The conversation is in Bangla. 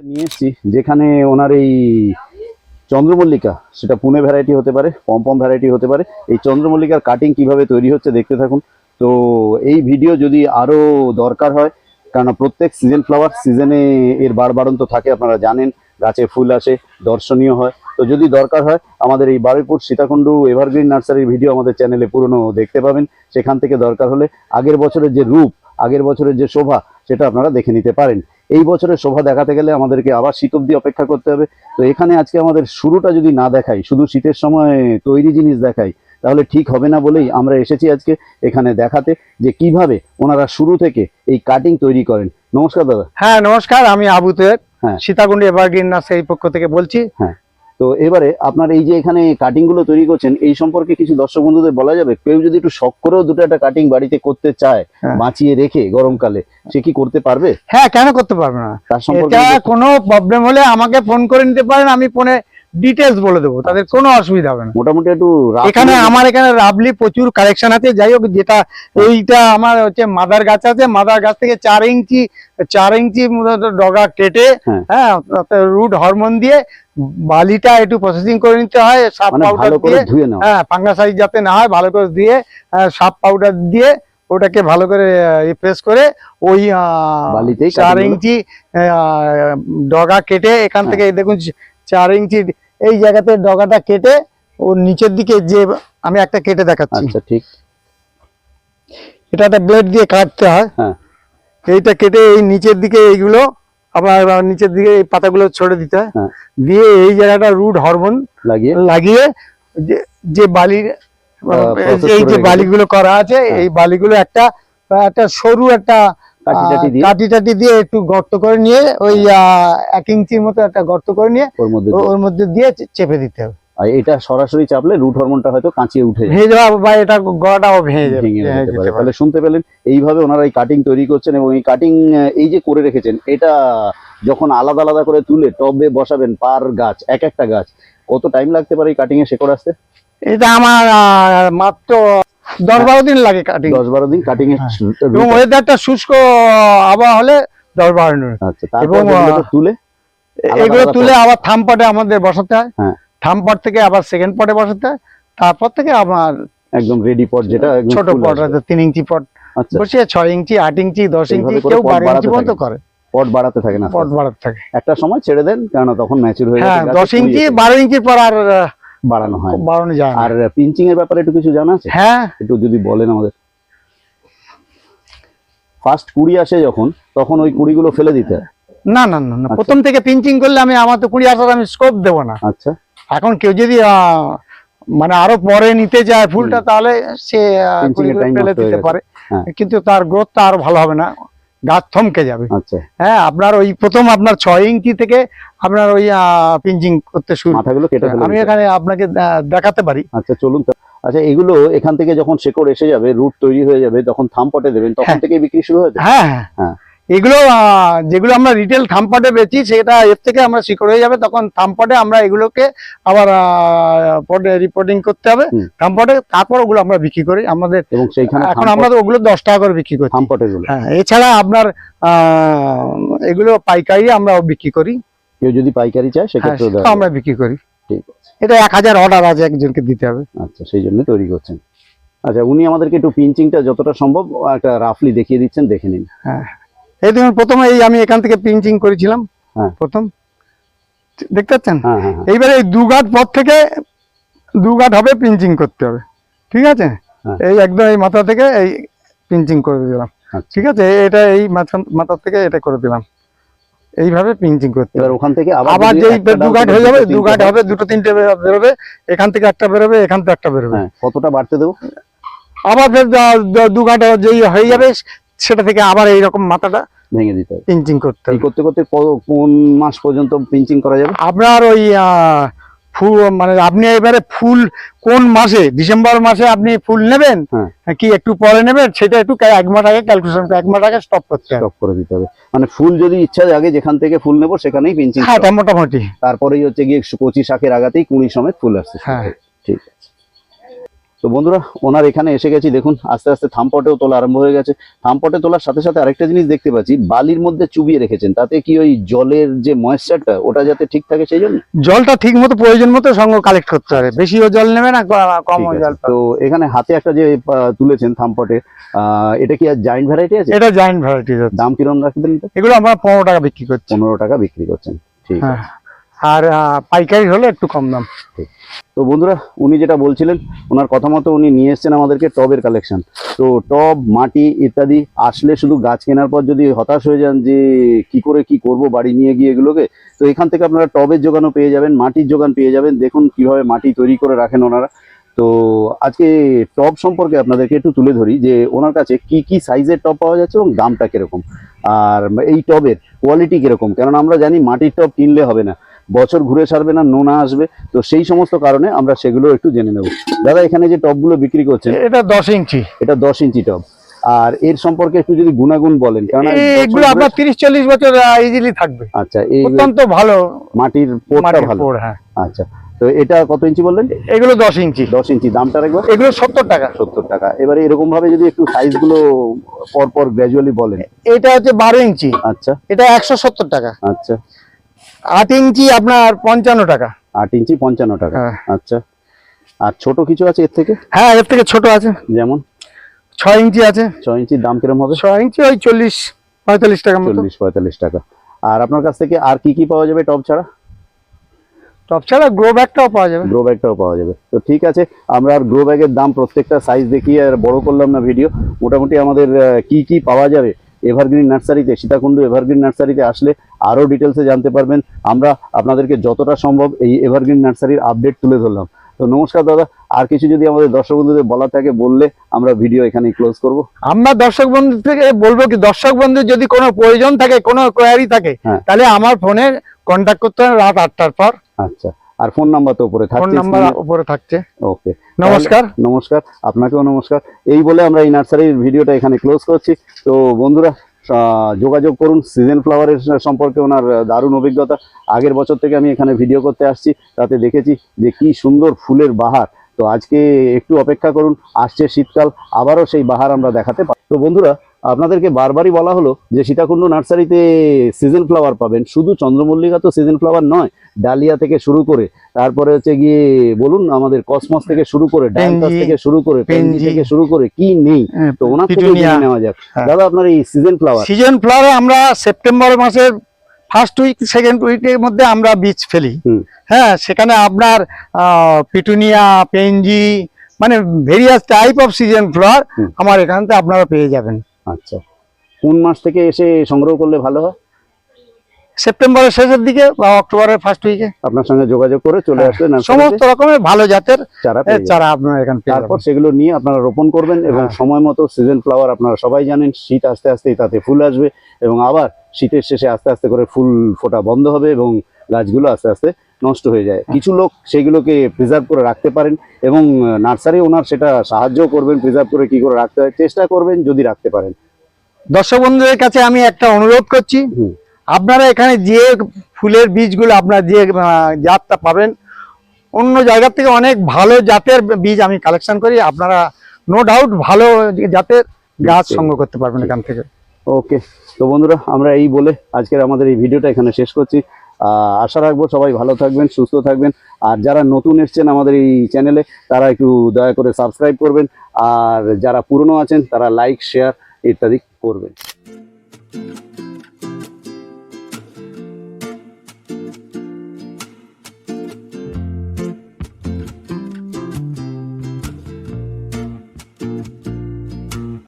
নিয়ে এসেছি যেখানে ওনার এই চন্দ্রমল্লিকা, সেটা পুনে ভ্যারাইটি হতে পারে পম্পম ভ্যারাইটি হতে পারে, এই চন্দ্রমল্লিকার কাটিং কীভাবে তৈরি হচ্ছে দেখতে থাকুন। তো এই ভিডিও যদি আরও দরকার হয় কারণ প্রত্যেক সিজন ফ্লাওয়ার সিজনে এর বাড়বাড়ন্ত থাকে, আপনারা জানেন, গাছে ফুল আসে, দর্শনীয় হয়। তো যদি দরকার হয়, আমাদের এই বারুইপুর সীতাকুণ্ডু এভারগ্রিন নার্সারির ভিডিও আমাদের চ্যানেলে পুরনো দেখতে পাবেন। সেখান থেকে দরকার হলে আগের বছরের যে রূপ, আগের বছরের যে শোভা, সেটা আপনারা দেখে নিতে পারেন। এই বছরের শোভা দেখাতে গেলে আমাদেরকে আবার শীত অব্দি অপেক্ষা করতে হবে। তো এখানে আজকে আমাদের শুরুটা যদি না দেখাই শুধু শীতের সময় তৈরি জিনিস দেখাই তাহলে ঠিক হবে না বলেই আমরা এসেছি আজকে এখানে দেখাতে যে কীভাবে ওনারা শুরু থেকে এই কাটিং তৈরি করেন। নমস্কার দাদা। হ্যাঁ নমস্কার আমি আবুতে হ্যাঁ। সীতাকুণ্ডী এভারগ্রিন নার্সারি পক্ষ থেকে বলছি। তো এবারে আপনার এই যে এখানে কাটিংগুলো তৈরি করছেন এই সম্পর্কে কিছু দর্শক বন্ধুদের বলা যাবে? কেউ যদি একটু শখ করেও দুটো একটা কাটিং বাড়িতে করতে চায় হ্যাঁ। বাঁচিয়ে রেখে গরমকালে সে কি করতে পারবে? হ্যাঁ কেন করতে পারবে না? তার সম্পর্কে কোনো প্রবলেম হলে আমাকে ফোন করে নিতে পারেন আমি ফোনে ডিটেলস বলে দেবো তাদের কোনো অসুবিধা হবে না মোটামুটি একটু এখানে আমার এখানে রাবলি প্রচুর কালেকশন আছে যাই হোক যেটা এইটা আমার হচ্ছে মাদার গাছ আছে মাদার গাছ থেকে চার ইঞ্চি চার ইঞ্চি ডগা কেটে হ্যাঁ। হ্যাঁ রুট হরমোন দিয়ে বালিটা একটু প্রসেসিং করে নিতে হয় সাপ মানে পাউডার ভালো করে দিয়ে হ্যাঁ ফাঙ্গাসাইড যাতে না হয় ভালো করে দিয়ে আহ, সাপ পাউডার দিয়ে ওটাকে ভালো করে প্রেস করে ওই চার ইঞ্চি ডগা কেটে এখান হ্যাঁ। থেকে দেখুন চার ইঞ্চি এই জায়গাতে ডগাটা কেটে ওর নিচের দিকে যে আমি একটা কেটে দেখাচ্ছি। আচ্ছা ঠিক। এটা একটা ব্লেড দিয়ে কাটতে হয়। হ্যাঁ। এইটা কেটে এই নিচের দিকে এইগুলো আবার নিচের দিকে এই পাতাগুলো ছড়ে দিতে হয়। হ্যাঁ। দিয়ে এই জায়গাটা রুট হরমোন লাগিয়ে? লাগিয়ে যে যে বালির এই যে বালিগুলো করা আছে হ্যাঁ। এই বালিগুলো একটা একটা সরু একটা কাটি টাটি দিয়ে? একটু গর্ত করে নিয়ে ওই এক ইঞ্চির মতো একটা গর্ত করে নিয়ে ওর মধ্যে দিয়ে। ওর মধ্যে দিয়ে চেপে দিতে হবে। আর এটা সরাসরি চাপলে রুট হরমোনটা হয়তো কাঁচিয়ে উঠে যায়। ভেঙে যাওয়া বা এটা ভেঙে যাবে। তাহলে শুনতে পেলেন এইভাবে ওনারা এই কাটিং তৈরি করছেন এবং এই কাটিং এই যে করে রেখেছেন এটা যখন আলাদা আলাদা করে তুলে টবে বসাবেন পার গাছ এক একটা গাছ কত টাইম লাগতে পারে এই কাটিং এ শেকড় আসতে? এটা আমার মাত্র দশ বারো দিন লাগে কাটিং দশ বারো দিন কাটিং হ্যাঁ। এবং ওয়েদারটা শুষ্ক আবহাওয়া হলে দশ বারো দিন আচ্ছা এবং, তুলে এগুলো তুলে আবার থাম পটে আমাদের বসাতে হয়। হ্যাঁ। থাম পট থেকে আবার সেকেন্ড পটে বসাতে হয়। তারপর থেকে আমার একদম রেডি পট যেটা ছোট পট। আছে তিন ইঞ্চি পট। আচ্ছা। বসিয়ে ছয় ইঞ্চি আট ইঞ্চি দশ ইঞ্চি কেউ বারো ইঞ্চি পর্যন্ত। করে। পট বাড়াতে থাকে না। পট বাড়াতে থাকে। একটা সময় ছেড়ে দেন কারণ তখন ম্যাচুর হয়ে হ্যাঁ গেছে গাছে, দশ ইঞ্চি বারো ইঞ্চির পর আর বাড়ানো হয় বাড়ানো যায় আর পিঞ্চিং এর ব্যাপারে একটু কিছু জানা আছে? হ্যাঁ। একটু যদি বলেন আমাদের। ফার্স্ট কুড়ি আসে যখন তখন ওই কুড়িগুলো ফেলে দিতে না না না না। আচ্ছা। প্রথম থেকে পিঞ্চিং করলে আমি আমার তো কুড়ি আসার আমি স্কোপ দেবো না। আচ্ছা। এখন কেউ যদি মানে আরও পরে নিতে যায় ফুলটা তাহলে সে ফেলে দিতে পারে। হ্যাঁ। কিন্তু তার গ্রোথটা আরও ভালো হবে না। গাছ থমকে যাবে। আচ্ছা। হ্যাঁ আপনার ওই প্রথম আপনার ছয় ইঞ্চি থেকে আপনার ওই পিঞ্জিং করতে শুরু। আমি এখানে আপনাকে দেখাতে পারি। আচ্ছা চলুন তো। আচ্ছা এগুলো এখান থেকে যখন শেকড় এসে যাবে রুট তৈরি হয়ে যাবে তখন থাম পটে দেবেন তখন হ্যাঁ। থেকে বিক্রি শুরু হয়ে যাবে? হ্যাঁ হ্যাঁ। হ্যাঁ। এগুলো যেগুলো আমরা রিটেল থামপটে বেচি সেটা এর থেকে আমরা শিকড় হয়ে যাবে। তখন থামপটে আমরা এগুলোকে আবার রিপোর্টিং করতে হবে। থামপটে তারপর ওগুলো আমরা বিক্রি করি। আমাদের এবং এখন আমরা তো ওগুলো দশ টাকা করে বিক্রি করি থাম পটে গুলো হ্যাঁ এছাড়া আপনার আহ, এগুলো পাইকারি আমরা বিক্রি করি। কেউ যদি পাইকারি চায় হ্যাঁ সেক্ষেত্রে আমরা বিক্রি করি। ঠিক আছে। এটা এক হাজার অর্ডার আছে একজনকে দিতে হবে। আচ্ছা সেই জন্য তৈরি করছেন। আচ্ছা উনি আমাদেরকে একটু পিঞ্চিংটা যতটা সম্ভব একটা রাফলি দেখিয়ে দিচ্ছেন দেখে নিন। এই দেখুন প্রথমে এই আমি এখান থেকে পিঞ্চিং করেছিলাম হ্যাঁ। প্রথম। দেখতে পাচ্ছেন? হ্যাঁ হ্যাঁ। এইবারে এই দু গাঁট পর থেকে দু গাঁট হবে পিঞ্চিং করতে হবে। ঠিক আছে। এই একদম এই মাথা থেকে এই পিঞ্চিং করে দিলাম। আচ্ছা। ঠিক আছে? এটা এই মাথা থেকে এটা করে দিলাম। এইভাবে পিঞ্চিং করতে হবে। ওখান থেকে আবার যদি যেই একটা দু ডাল হয়ে যাবে দুটো দু গাঁট হবে দুটো তিনটে বেরোবে এখান থেকে একটা বেরোবে এখান থেকে একটা বেরোবে। কতটা বাড়তে দেবো? আবার ফের দ- দ- দু গাঁট যেই হয়ে যাবে সেটা থেকে আবার এইরকম মাথাটা ভেঙে দিতে হবে। পিঞ্চিং করতে হবে। করতে করতে কোন মাস পর্যন্ত পিঞ্চিং করা যাবে? আপনার ওই ফুল মানে আপনি এবারে ফুল কোন মাসে ডিসেম্বর মাসে আপনি ফুল নেবেন? হ্যাঁ। কি একটু পরে নেবেন? সেটা একটু এক মাস আগে ক্যালকুলেশন এক মাস আগে স্টপ করতে স্টপ করে দিতে হবে। মানে ফুল যদি ইচ্ছা আগে যেখান থেকে ফুল নেব সেখানেই পিঞ্চিং হ্যাঁ মোটামুটি। তারপরেই হচ্ছে গিয়ে কচি শাকের আগাতেই কুড়ি সমেত ফুল আসছে। হ্যাঁ। ঠিক। আছে তো বন্ধুরা ওনার এখানে এসে গেছি দেখুন আস্তে আস্তে থামপটেও তোলা আরম্ভ হয়ে গেছে। থামপটে তোলার সাথে সাথে আরেকটা জিনিস দেখতে পাচ্ছি বালির মধ্যে চুবিয়ে রেখেছেন। তাতে কি ওই জলের যে ময়েশ্চারটা ওটা যাতে ঠিক থাকে সেই জন্য? জলটা ঠিক মতো প্রয়োজন মতো সঙ্গে কালেক্ট করতে হবে। বেশিও জল নেবে না কম জল তো এখানে হাতে একটা যে তুলেছেন থামপটে আহ, এটা কি আর জায়েন্ট ভ্যারাইটি আছে? এটা জয়েন্ট ভ্যারাইটি দাম কিরম রাখবেন এগুলো আমরা পনেরো টাকা বিক্রি করছি। পনেরো টাকা বিক্রি করছেন ঠিক হ্যাঁ। আর পাইকারি হলে একটু কম দাম। তো বন্ধুরা, উনি যেটা বলছিলেন, ওনার কথা মতো উনি নিয়ে এসেছেন আমাদেরকে টবের কালেকশন তো টব, মাটি ইত্যাদি আসলে শুধু গাছ কেনার পর যদি হতাশ হয়ে যান যে কি করে কি করব, বাড়ি নিয়ে গিয়ে এগুলোকে, তো এখান থেকে আপনারা টবের যোগানও পেয়ে যাবেন, মাটির যোগান পেয়ে যাবেন। দেখুন কীভাবে মাটি তৈরি করে রাখেন ওনারা। তো আজকে টব সম্পর্কে আপনাদেরকে একটু তুলে ধরি যে ওনার কাছে কি কি সাইজের টব পাওয়া যাচ্ছে এবং দামটা কীরকম। আর এই টবের কোয়ালিটি কীরকম? কেননা আমরা জানি মাটির টব কিনলে হবে না। বছর ঘুরে সারবে না নোনা আসবে। তো সেই সমস্ত কারণে আমরা সেগুলো একটু জেনে নেব। দাদা এখানে যে টবগুলো বিক্রি করছেন এটা দশ ইঞ্চি। এটা দশ ইঞ্চি টব আর এর সম্পর্কে একটু যদি গুণাগুণ বলেন কারণ এগুলো আপনার তিরিশ চল্লিশ বছর ইজিলি থাকবে। আচ্ছা এই অত্যন্ত ভালো। মাটির ভালো। হ্যাঁ। আচ্ছা তো এটা কত ইঞ্চি বললেন? এগুলো দশ ইঞ্চি। দশ ইঞ্চি দামটা একবার এগুলো সত্তর টাকা। সত্তর টাকা। এবারে এরকম ভাবে যদি একটু সাইজগুলো পর পর গ্র্যাজুয়ালি বলেন। এটা হচ্ছে বারো ইঞ্চি। আচ্ছা। এটা একশো সত্তর টাকা। আচ্ছা। আট ইঞ্চি আপনার পঞ্চান্ন টাকা। আট ইঞ্চি পঞ্চান্ন টাকা। হ্যাঁ। আচ্ছা। আর ছোট কিছু আছে এর থেকে? হ্যাঁ এর থেকে ছোট আছে। যেমন? ছয় ইঞ্চি আছে। ছয় ইঞ্চির দাম কিরম হবে? ছয় ইঞ্চি ওই চল্লিশ পঁয়তাল্লিশ টাকা মতো। চল্লিশ পঁয়তাল্লিশ টাকা। আর আপনার কাছ থেকে আর কি কি পাওয়া যাবে টপ ছাড়া? টপ ছাড়া গ্রো ব্যাগটাও পাওয়া যাবে। গ্রো ব্যাগটাও পাওয়া যাবে। তো ঠিক আছে আমরা আর গ্রো ব্যাগের দাম প্রত্যেকটা সাইজ দেখিয়ে আর বড় করলাম না ভিডিও মোটামুটি আমাদের কি কি পাওয়া যাবে এভারগ্রিন নার্সারিতে সীতাকুণ্ড এভারগ্রিন নার্সারিতে আসলে আরও ডিটেলসে জানতে পারবেন। আমরা আপনাদেরকে যতটা সম্ভব এই এভারগ্রিন নার্সারির আপডেট তুলে ধরলাম। তো নমস্কার দাদা আর কিছু যদি আমাদের দর্শক বন্ধুদের বলা থাকে বললে আমরা ভিডিও এখানেই ক্লোজ করব। আমরা দর্শক বন্ধু থেকে বলব কি দর্শক বন্ধু যদি কোনো প্রয়োজন থাকে কোনো কোয়ারি থাকে হ্যাঁ। তাহলে আমার ফোনে কন্ট্যাক্ট করতে হবে রাত আটটার পর। আচ্ছা। আর ফোন নাম্বার তো উপরে ফোন থাকছে নাম্বার উপরে থাকছে। ওকে। নমস্কার। নমস্কার আপনাকেও নমস্কার। এই বলে আমরা এই নার্সারির ভিডিওটা এখানে ক্লোজ করছি। তো বন্ধুরা যোগাযোগ করুন সিজন ফ্লাওয়ারের সম্পর্কে ওনার দারুণ অভিজ্ঞতা। আগের বছর থেকে আমি এখানে ভিডিও করতে আসছি তাতে দেখেছি যে কি সুন্দর ফুলের বাহার। তো আজকে একটু অপেক্ষা করুন আসছে শীতকাল আবারও সেই বাহার আমরা দেখাতে পারি তো বন্ধুরা আপনাদেরকে বারবারই বলা হলো যে সীতাকুণ্ড নার্সারিতে সিজন ফ্লাওয়ার পাবেন শুধু চন্দ্রমল্লিকা তো সিজন ফ্লাওয়ার নয় ডালিয়া থেকে শুরু করে তারপরে হচ্ছে গিয়ে বলুন আমাদের কসমস থেকে শুরু করে ডায়ান্থাস থেকে শুরু করে পেনজি। থেকে শুরু করে কি নেই তো ওনার থেকে পিটুনিয়া। নেওয়া যাক হ্যাঁ। দাদা আপনার এই সিজন ফ্লাওয়ার সিজন ফ্লাওয়ারে আমরা সেপ্টেম্বর মাসের ফার্স্ট উইক সেকেন্ড উইকের মধ্যে আমরা বীজ ফেলি। হ্যাঁ সেখানে আপনার পিটুনিয়া পেনজি মানে various type of season flower আমার এখান থেকে আপনারা পেয়ে যাবেন আচ্ছা কোন মাস থেকে এসে সংগ্রহ করলে ভালো হয় সেপ্টেম্বরের শেষের দিকে বা অক্টোবরের ফার্স্ট উইকে আপনার সঙ্গে যোগাযোগ করে চলে হ্যাঁ, সমস্ত রকমের ভালো জাতের চারা। চারা আপনারা এখানে তারপর সেগুলো নিয়ে আপনারা রোপণ করবেন এবং হ্যাঁ। সময় মতো সিজন ফ্লাওয়ার আপনারা সবাই জানেন শীত আস্তে আস্তে তাতে ফুল আসবে এবং আবার শীতের শেষে আস্তে আস্তে করে ফুল ফোটা বন্ধ হবে এবং গাছগুলো আস্তে আস্তে নষ্ট হয়ে যায়। কিছু লোক সেগুলোকে প্রিজার্ভ করে রাখতে পারেন এবং নার্সারি ওনার সেটা সাহায্য করবেন প্রিজার্ভ করে কি করে রাখতে হয় চেষ্টা করবেন যদি রাখতে পারেন। দর্শক বন্ধুদের কাছে আমি একটা অনুরোধ করছি আপনারা এখানে যে ফুলের বীজগুলো আপনারা যে জাতটা পাবেন অন্য জায়গা থেকে অনেক ভালো জাতের বীজ আমি কালেকশন করি আপনারা নো ডাউট ভালো জাতের গাছ সংগ্রহ করতে পারবেন এখান থেকে। ওকে তো বন্ধুরা আমরা এই বলে আজকের আমাদের এই ভিডিওটা এখানে শেষ করছি। আশা রাখব সবাই ভালো থাকবেন, সুস্থ থাকবেন। আর যারা নতুন এসছেন আমাদের এই চ্যানেলে তারা একটু দয়া করে সাবস্ক্রাইব করবেন। আর যারা পুরনো আছেন, তারা লাইক শেয়ার ইত্যাদি করবেন।